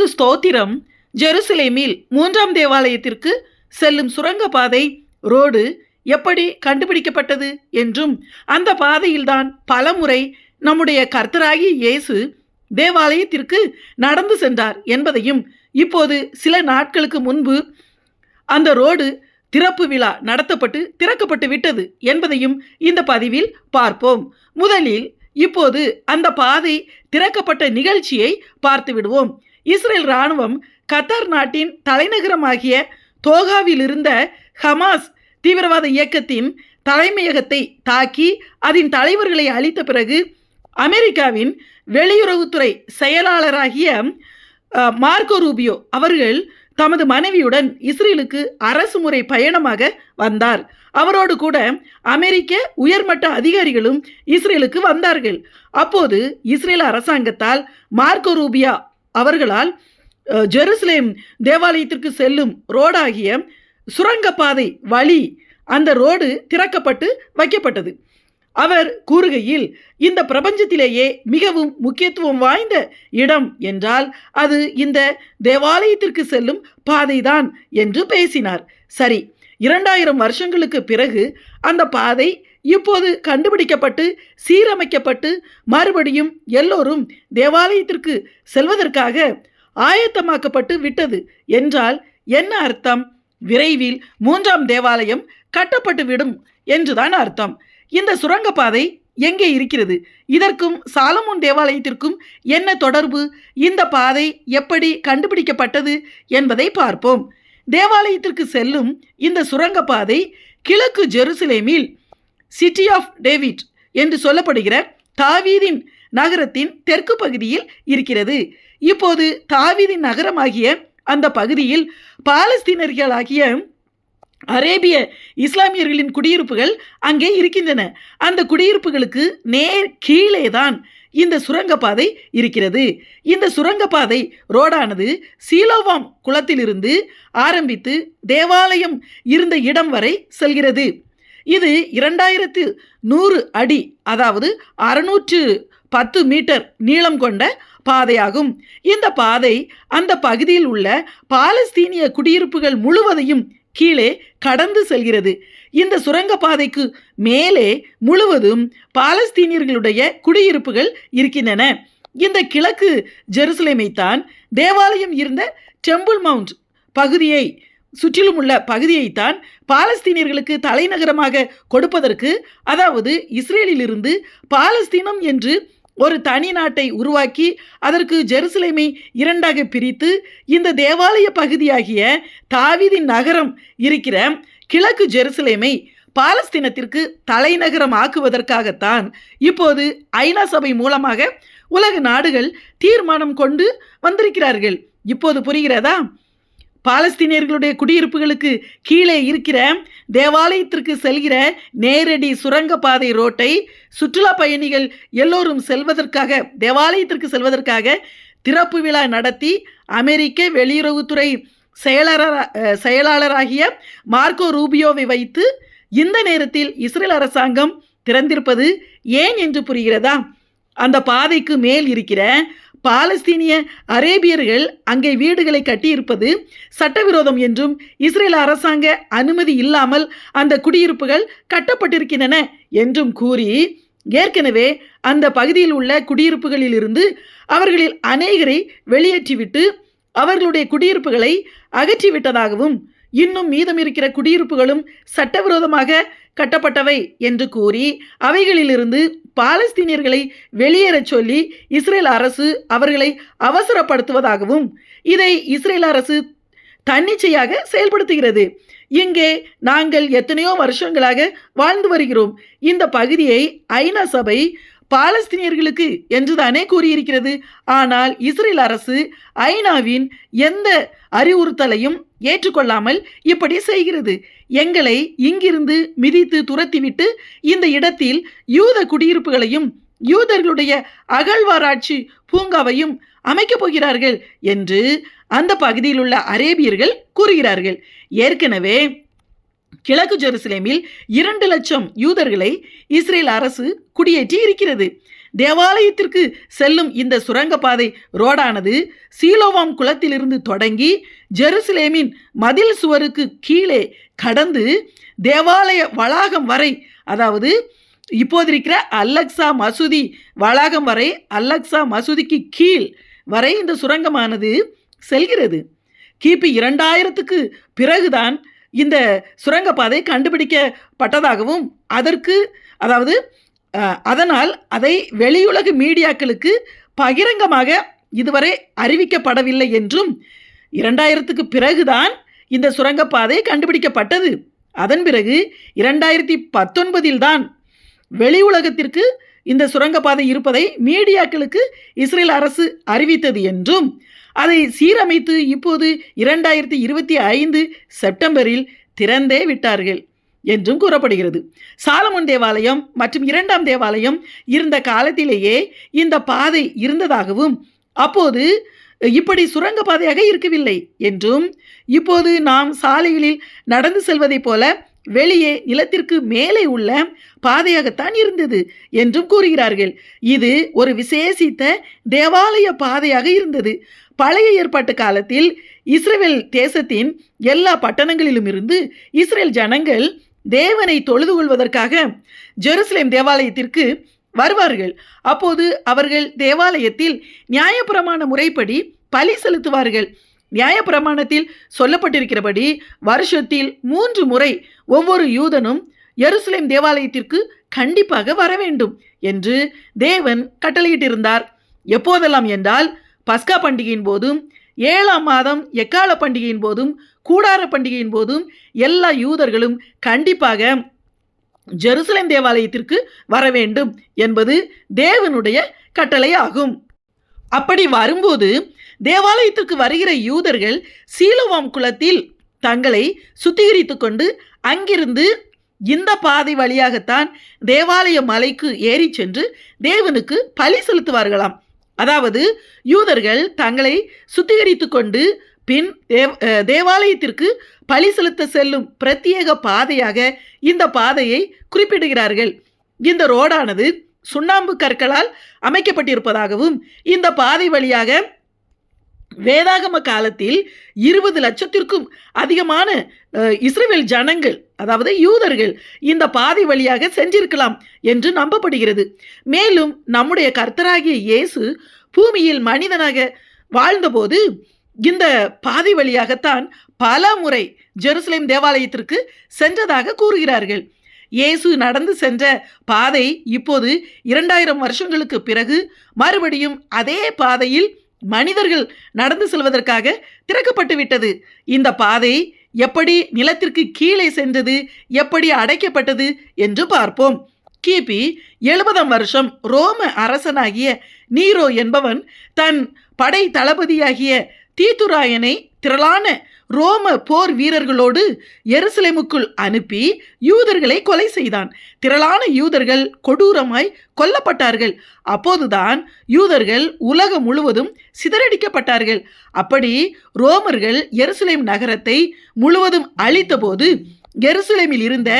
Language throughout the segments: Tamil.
கர்த்தருக்கு ஸ்தோத்திரம். ஜெருசலேமில் மூன்றாம் தேவாலயத்திற்கு செல்லும் சுரங்கப்பாதை ரோடு எப்படி கண்டுபிடிக்கப்பட்டது என்றும் அந்த பாதையில்தான் பலமுறை நம்முடைய கர்த்தராகிய இயேசு தேவாலயத்திற்கு நடந்து சென்றார் என்பதையும் இப்போது சில நாட்களுக்கு முன்பு அந்த ரோடு திறப்பு விழா நடத்தப்பட்டு திறக்கப்பட்டு விட்டது என்பதையும் இந்த பதிவில் பார்ப்போம். முதலில் இப்போது அந்த பாதை திறக்கப்பட்ட நிகழ்ச்சியை பார்த்து விடுவோம். இஸ்ரேல் இராணுவம் கத்தார் நாட்டின் தலைநகரமாகிய தோகாவில் இருந்த ஹமாஸ் தீவிரவாத இயக்கத்தின் தலைமையகத்தை தாக்கி அதன் தலைவர்களை அழித்த பிறகு அமெரிக்காவின் வெளியுறவுத்துறை செயலாளராகிய மார்க்கோ ரூபியோ அவர்கள் தமது மனைவியுடன் இஸ்ரேலுக்கு அரசு முறை பயணமாக வந்தார். அவரோடு கூட அமெரிக்க உயர்மட்ட அதிகாரிகளும் இஸ்ரேலுக்கு வந்தார்கள். அப்போது இஸ்ரேல் அரசாங்கத்தால் மார்க்கோ ரூபியா அவர்களால் ஜெருசலேம் தேவாலயத்திற்கு செல்லும் ரோடாகிய சுரங்கப்பாதை வழி அந்த ரோடு திறக்கப்பட்டு வைக்கப்பட்டது. அவர் கூறுகையில் இந்த பிரபஞ்சத்திலேயே மிகவும் முக்கியத்துவம் வாய்ந்த இடம் என்றால் அது இந்த தேவாலயத்திற்கு செல்லும் பாதைதான் என்று பேசினார். சரி இரண்டாயிரம் வருஷங்களுக்கு பிறகு அந்த பாதை இப்போது கண்டுபிடிக்கப்பட்டு சீரமைக்கப்பட்டு மறுபடியும் எல்லோரும் தேவாலயத்திற்கு செல்வதற்காக ஆயத்தமாக்கப்பட்டு விட்டது என்றால் என்ன அர்த்தம்? விரைவில் மூன்றாம் தேவாலயம் கட்டப்பட்டுவிடும் என்றுதான் அர்த்தம். இந்த சுரங்கப்பாதை எங்கே இருக்கிறது? இதற்கும் சாலமுன் தேவாலயத்திற்கும் என்ன தொடர்பு? இந்த பாதை எப்படி கண்டுபிடிக்கப்பட்டது என்பதை பார்ப்போம். தேவாலயத்திற்கு செல்லும் இந்த சுரங்கப்பாதை கிழக்கு ஜெருசலேமில் சிட்டி ஆஃப் டேவிட் என்று சொல்லப்படுகிற தாவீதின் நகரத்தின் தெற்கு பகுதியில் இருக்கிறது. இப்போது தாவீதின் நகரமாகிய அந்த பகுதியில் பாலஸ்தீனர்களாகிய அரேபிய இஸ்லாமியர்களின் குடியிருப்புகள் அங்கே இருக்கின்றன. அந்த குடியிருப்புகளுக்கு நேர் கீழே தான் இந்த சுரங்கப்பாதை இருக்கிறது. இந்த சுரங்கப்பாதை ரோடானது சீலோவாம் குளத்திலிருந்து ஆரம்பித்து தேவாலயம் இருந்த இடம் வரை செல்கிறது. இது இரண்டாயிரத்து நூறு அடி அதாவது அறுநூற்று பத்து மீட்டர் நீளம் கொண்ட பாதையாகும். இந்த பாதை அந்த பகுதியில் உள்ள பாலஸ்தீனிய குடியிருப்புகள் முழுவதையும் கீழே கடந்து செல்கிறது. இந்த சுரங்கப்பாதைக்கு மேலே முழுவதும் பாலஸ்தீனியர்களுடைய குடியிருப்புகள் இருக்கின்றன. இந்த கிழக்கு ஜெருசலேமை தான் தேவாலயம் இருந்த டெம்பிள் மவுண்ட் பகுதியை சுற்றிலும் உள்ள பகுதியைத்தான் பாலஸ்தீனியர்களுக்கு தலைநகரமாக கொடுப்பதற்கு அதாவது இஸ்ரேலிலிருந்து பாலஸ்தீனம் என்று ஒரு தனி நாட்டை உருவாக்கி அதற்கு ஜெருசலேமை இரண்டாக பிரித்து இந்த தேவாலய பகுதியாகிய தாவிதின் நகரம் இருக்கிற கிழக்கு ஜெருசலேமை பாலஸ்தீனத்திற்கு தலைநகரம் ஆக்குவதற்காகத்தான் இப்போது ஐநா சபை மூலமாக உலக நாடுகள் தீர்மானம் கொண்டு வந்திருக்கிறார்கள். இப்போது புரிகிறதா? பாலஸ்தீனியர்களுடைய குடியிருப்புகளுக்கு கீழே இருக்கிற தேவாலயத்திற்கு செல்கிற நேரடி சுரங்கப்பாதை ரோட்டை சுற்றுலா பயணிகள் எல்லோரும் செல்வதற்காக தேவாலயத்திற்கு செல்வதற்காக திறப்பு விழா நடத்தி அமெரிக்க வெளியுறவுத்துறை செயலாளர் செயலாளராகிய மார்க்கோ ரூபியோவை வைத்து இந்த நேரத்தில் இஸ்ரேல் அரசாங்கம் திறந்திருப்பது ஏன் என்று புரிகிறதா? அந்த பாதைக்கு மேல் இருக்கிற பாலஸ்தீனிய அரேபியர்கள் அங்கே வீடுகளை கட்டியிருப்பது சட்டவிரோதம் என்றும் இஸ்ரேல் அரசாங்க அனுமதி இல்லாமல் அந்த குடியிருப்புகள் கட்டப்பட்டிருக்கின்றன என்றும் கூறி ஏற்கனவே அந்த பகுதியில் உள்ள குடியிருப்புகளில் இருந்து அவர்களில் அநேகரை வெளியேற்றிவிட்டு அவர்களுடைய குடியிருப்புகளை அகற்றிவிட்டதாகவும் இன்னும் மீதம் இருக்கிற குடியிருப்புகளும் சட்டவிரோதமாக கட்டப்பட்டவை என்று கூறி அவைகளிலிருந்து பாலஸ்தீனியர்களை வெளியேறச் சொல்லி இஸ்ரேல் அரசு அவர்களை அவசரப்படுத்துவதாகவும் இதை இஸ்ரேல் அரசு தன்னிச்சையாக செயல்படுத்துகிறது. இங்கே நாங்கள் எத்தனையோ வருஷங்களாக வாழ்ந்து வருகிறோம். இந்த பகுதியை ஐநா சபை பாலஸ்தீனியர்களுக்கு என்றுதானே கூறியிருக்கிறது. ஆனால் இஸ்ரேல் அரசு ஐநாவின் எந்த அறிவுறுத்தலையும் ஏற்றுக்கொள்ளாமல் இப்படி செய்கிறது. எங்களை இங்கிருந்து மிதித்து துரத்திவிட்டு இந்த இடத்தில் யூத குடியிருப்புகளையும் யூதர்களுடைய அகழ்வாராய்ச்சி பூங்காவையும் அமைக்கப் போகிறார்கள் என்று அந்த பகுதியில் உள்ள அரேபியர்கள் கூறுகிறார்கள். ஏற்கனவே கிழக்கு ஜெருசலேமில் இரண்டு லட்சம் யூதர்களை இஸ்ரேல் அரசு குடியேற்றி இருக்கிறது. தேவாலயத்திற்கு செல்லும் இந்த சுரங்கப்பாதை ரோடானது சீலோவாம் குளத்திலிருந்து தொடங்கி ஜெருசலேமின் மதில் சுவருக்கு கீழே கடந்து தேவாலய வளாகம் வரை அதாவது இப்போது இருக்கிற அல்லக்ஸா மசூதி வளாகம் வரை அல்லக்ஸா மசூதிக்கு கீழ் வரை இந்த சுரங்கமானது செல்கிறது. கிபி இரண்டாயிரத்துக்கு பிறகுதான் இந்த சுரங்கப்பாதை கண்டுபிடிக்கப்பட்டதாகவும் அதற்கு அதாவது அதனால் அதை வெளியுலக மீடியாக்களுக்கு பகிரங்கமாக இதுவரை அறிவிக்கப்படவில்லை என்றும் இரண்டாயிரத்துக்கு பிறகுதான் இந்த சுரங்கப்பாதை கண்டுபிடிக்கப்பட்டது. அதன் பிறகு இரண்டாயிரத்தி பத்தொன்பதில் தான் வெளி உலகத்திற்கு இந்த சுரங்கப்பாதை இருப்பதை மீடியாக்களுக்கு இஸ்ரேல் அரசு அறிவித்தது என்றும் அதை சீரமைத்து இப்போது இரண்டாயிரத்தி இருபத்தி ஐந்து செப்டம்பரில் திறந்தே விட்டார்கள். என்றும் கூறப்படுகிறது. சாலமன் தேவாலயம் மற்றும் இரண்டாம் தேவாலயம் இருந்த காலத்திலேயே இந்த பாதை இருந்ததாகவும் அப்போது இப்படி சுரங்க பாதையாக இருக்கவில்லை என்றும் இப்போது நாம் சாலைகளில் நடந்து செல்வதைப் போல வெளியே நிலத்திற்கு மேலே உள்ள பாதையாகத்தான் இருந்தது என்றும் கூறுகிறார்கள். இது ஒரு விசேஷித்த தேவாலய பாதையாக இருந்தது. பழைய ஏற்பாட்டு காலத்தில் இஸ்ரேல் தேசத்தின் எல்லா பட்டணங்களிலும் இருந்து இஸ்ரேல் ஜனங்கள் தேவனை தொழுது கொள்வதற்காக ஜெருசலேம் தேவாலயத்திற்கு வருவார்கள். அப்போது அவர்கள் தேவாலயத்தில் நியாயப்பிரமாண முறைப்படி பலி செலுத்துவார்கள். நியாயப்பிரமாணத்தில் சொல்லப்பட்டிருக்கிறபடி வருஷத்தில் மூன்று முறை ஒவ்வொரு யூதனும் எருசலேம் தேவாலயத்திற்கு கண்டிப்பாக வர வேண்டும் என்று தேவன் கட்டளையிட்டிருந்தார். எப்போதெல்லாம் என்றால் பஸ்கா பண்டிகையின் போதும் ஏழாம் மாதம் எக்கால பண்டிகையின் போதும் கூடார பண்டிகையின் போதும் எல்லா யூதர்களும் கண்டிப்பாக ஜெருசலேம் தேவாலயத்திற்கு வர வேண்டும் என்பது தேவனுடைய கட்டளையாகும். அப்படி வரும்போது தேவாலயத்திற்கு வருகிற யூதர்கள் சீலோவாம் குளத்தில் தங்களை சுத்திகரித்து கொண்டு அங்கிருந்து இந்த பாதை வழியாகத்தான் தேவாலய மலைக்கு ஏறி சென்று தேவனுக்கு பலி செலுத்துவார்களாம். அதாவது யூதர்கள் தங்களை சுத்திகரித்து கொண்டு பின் தேவ் தேவாலயத்திற்கு பழி செலுத்த செல்லும் பிரத்யேக பாதையாக இந்த பாதையை குறிப்பிடுகிறார்கள். இந்த ரோடானது சுண்ணாம்பு கற்களால் அமைக்கப்பட்டிருப்பதாகவும் இந்த பாதை வழியாக வேதாகம காலத்தில் இருபது லட்சத்திற்கும் அதிகமான இஸ்ரேல் ஜனங்கள் அதாவது யூதர்கள் இந்த பாதை வழியாக சென்றிருக்கலாம் என்று நம்பப்படுகிறது. மேலும் நம்முடைய கர்த்தராகிய இயேசு பூமியில் மனிதனாக வாழ்ந்தபோது இந்த பாதை வழியாகத்தான் பல முறை ஜெருசலேம் தேவாலயத்திற்கு சென்றதாக கூறுகிறார்கள். இயேசு நடந்து சென்ற பாதை இப்போது இரண்டாயிரம் வருஷங்களுக்கு பிறகு மறுபடியும் அதே பாதையில் மனிதர்கள் நடந்து செல்வதற்காக திறக்கப்பட்டு விட்டது. இந்த பாதை எப்படி நிலத்திற்கு கீழே சென்றது எப்படி அடைக்கப்பட்டது என்று பார்ப்போம். கிபி எழுபதாம் வருஷம் ரோம அரசனாகிய நீரோ என்பவன் தன் படை தளபதியாகிய தீத்துராயனை திரளான ரோம போர் வீரர்களோடு எருசலேமுக்குள் அனுப்பி யூதர்களை கொலை செய்தான். திரளான யூதர்கள் கொடூரமாய் கொல்லப்பட்டார்கள். அப்போதுதான் யூதர்கள் உலகம் முழுவதும் சிதறடிக்கப்பட்டார்கள். அப்படி ரோமர்கள் எருசலேம் நகரத்தை முழுவதும் அழித்தபோது எருசலேமில் இருந்த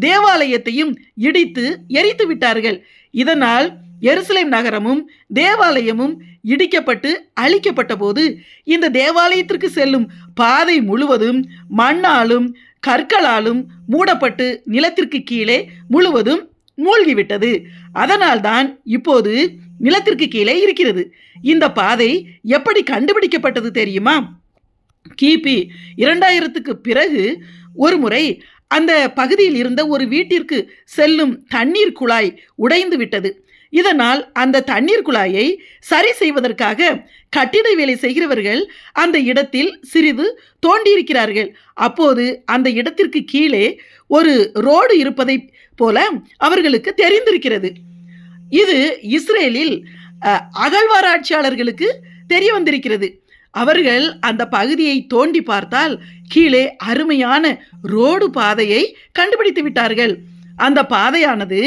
தேவாலயத்தையும் இடித்து எரித்து விட்டார்கள். இதனால் எருசலேம் நகரமும் தேவாலயமும் இடிக்கப்பட்டு அழிக்கப்பட்ட போது இந்த தேவாலயத்திற்கு செல்லும் பாதை முழுவதும் மண்ணாலும் கற்களாலும் மூடப்பட்டு நிலத்திற்கு கீழே முழுவதும் மூழ்கிவிட்டது. அதனால்தான் இப்போது நிலத்திற்கு கீழே இருக்கிறது. இந்த பாதை எப்படி கண்டுபிடிக்கப்பட்டது தெரியுமா? கிபி இரண்டாயிரத்துக்கு பிறகு ஒரு முறை அந்த பகுதியில் இருந்த ஒரு வீட்டிற்கு செல்லும் தண்ணீர் குழாய் உடைந்து விட்டது. இதனால் அந்த தண்ணீர் குழாயை சரி செய்வதற்காக கட்டிட வேலை செய்கிறவர்கள் அந்த இடத்தில் சிறிது தோண்டியிருக்கிறார்கள். அப்போது அந்த இடத்திற்கு கீழே ஒரு ரோடு இருப்பதை போல அவர்களுக்கு தெரிந்திருக்கிறது. இது இஸ்ரேலில் அகழ்வாராய்ச்சியாளர்களுக்கு தெரிய வந்திருக்கிறது அவர்கள் அந்த பகுதியை தோண்டி பார்த்தால் கீழே அருமையான ரோடு பாதையை கண்டுபிடித்து விட்டார்கள். அந்த பாதையானது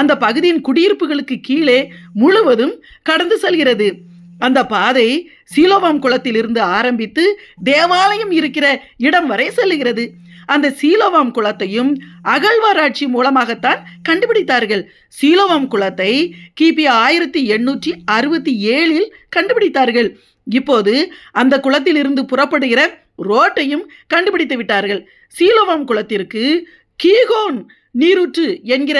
அந்த பகுதியின் குடியிருப்புகளுக்கு கீழே முழுவதும் கடந்து செல்கிறது. அந்த பாதை சீலோவாம் குளத்திலிருந்து ஆரம்பித்து தேவாலயம் இருக்கிற இடம் வரை செல்லுகிறது. அந்த சீலோவாம் குளத்தையும் அகழ்வாராய்ச்சி மூலமாகத்தான் கண்டுபிடித்தார்கள். சீலோவாம் குளத்தை கிபி ஆயிரத்தி எண்ணூற்றி அறுபத்தி ஏழில் கண்டுபிடித்தார்கள். இப்போது அந்த குளத்திலிருந்து புறப்படுகிற ரோட்டையும் கண்டுபிடித்து விட்டார்கள். சீலோவாம் குளத்திற்கு கீகோன் நீரூற்று என்கிற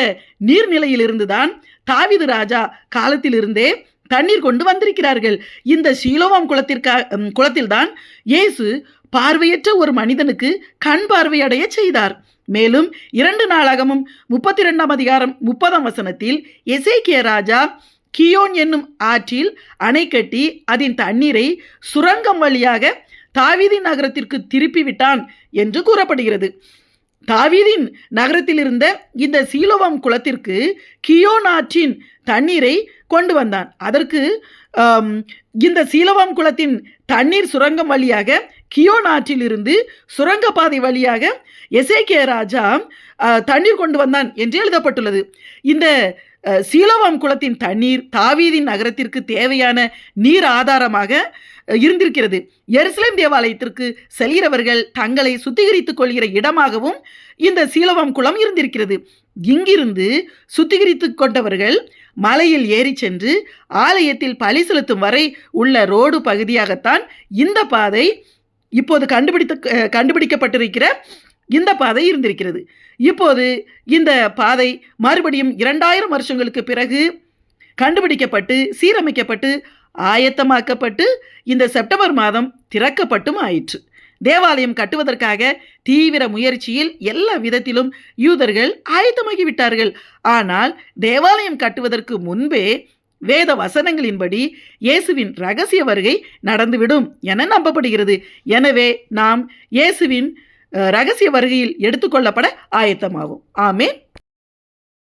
நீர்நிலையிலிருந்துதான் தாவிது ராஜா காலத்திலிருந்தே தண்ணீர் கொண்டு வந்திருக்கிறார்கள். இந்த சீலோவாம் குளத்திற்கா குளத்தில்தான் இயேசு பார்வையற்ற ஒரு மனிதனுக்கு கண் பார்வையடைய செய்தார். மேலும் இரண்டு நாளாகமும் முப்பத்தி ரெண்டாம் அதிகாரம் முப்பதாம் வசனத்தில் எசேக்கிய ராஜா கியோன் என்னும் ஆற்றில் அணை கட்டி அதன் தண்ணீரை சுரங்கம் வழியாக தாவிதி நகரத்திற்கு திருப்பி விட்டான் என்று கூறப்படுகிறது. தாவீதின் நகரத்தில் இருந்த இந்த சீலோவாம் குளத்திற்கு கியோ நாற்றின் தண்ணீரை கொண்டு வந்தான். அதற்கு இந்த சீலோவாம் குளத்தின் தண்ணீர் சுரங்கம் வழியாக கியோ ஆற்றிலிருந்து சுரங்கப்பாதை வழியாக எசேக்கிய ராஜா தண்ணீர் கொண்டு வந்தான் என்று எழுதப்பட்டுள்ளது. இந்த அ, சீலோவாம் குளத்தின் தண்ணீர் தாவீதின் நகரத்திற்கு தேவையான நீர் ஆதாரமாக இருந்திருக்கிறது. எருசலேம் தேவாலயத்திற்கு செல்கிறவர்கள் தங்களை சுத்திகரித்துக் கொள்கிற இடமாகவும் இந்த சீலவம் குளம் இருந்திருக்கிறது. இங்கிருந்து சுத்திகரித்து கொண்டவர்கள் மலையில் ஏறி சென்று ஆலயத்தில் பலி செலுத்தும் வரை உள்ள ரோடு பகுதியாகத்தான் இந்த பாதை இப்போது கண்டுபிடித்து கண்டுபிடிக்கப்பட்டிருக்கிற இந்த பாதை இருந்திருக்கிறது. இப்போது இந்த பாதை மறுபடியும் இரண்டாயிரம் வருஷங்களுக்கு பிறகு கண்டுபிடிக்கப்பட்டு சீரமைக்கப்பட்டு ஆயத்தமாக்கப்பட்டு இந்த செப்டம்பர் மாதம் திறக்கப்பட்டும் ஆயிற்று. தேவாலயம் கட்டுவதற்காக தீவிர முயற்சியில் எல்லா விதத்திலும் யூதர்கள் ஆயத்தமாகிவிட்டார்கள். ஆனால் தேவாலயம் கட்டுவதற்கு முன்பே வேத வசனங்களின்படி இயேசுவின் ரகசிய வருகை நடந்துவிடும் என நம்பப்படுகிறது. எனவே நாம் இயேசுவின் ரகசிய வருகையில் எடுத்துக்கொள்ளப்பட ஆயத்தமாகும் ஆமே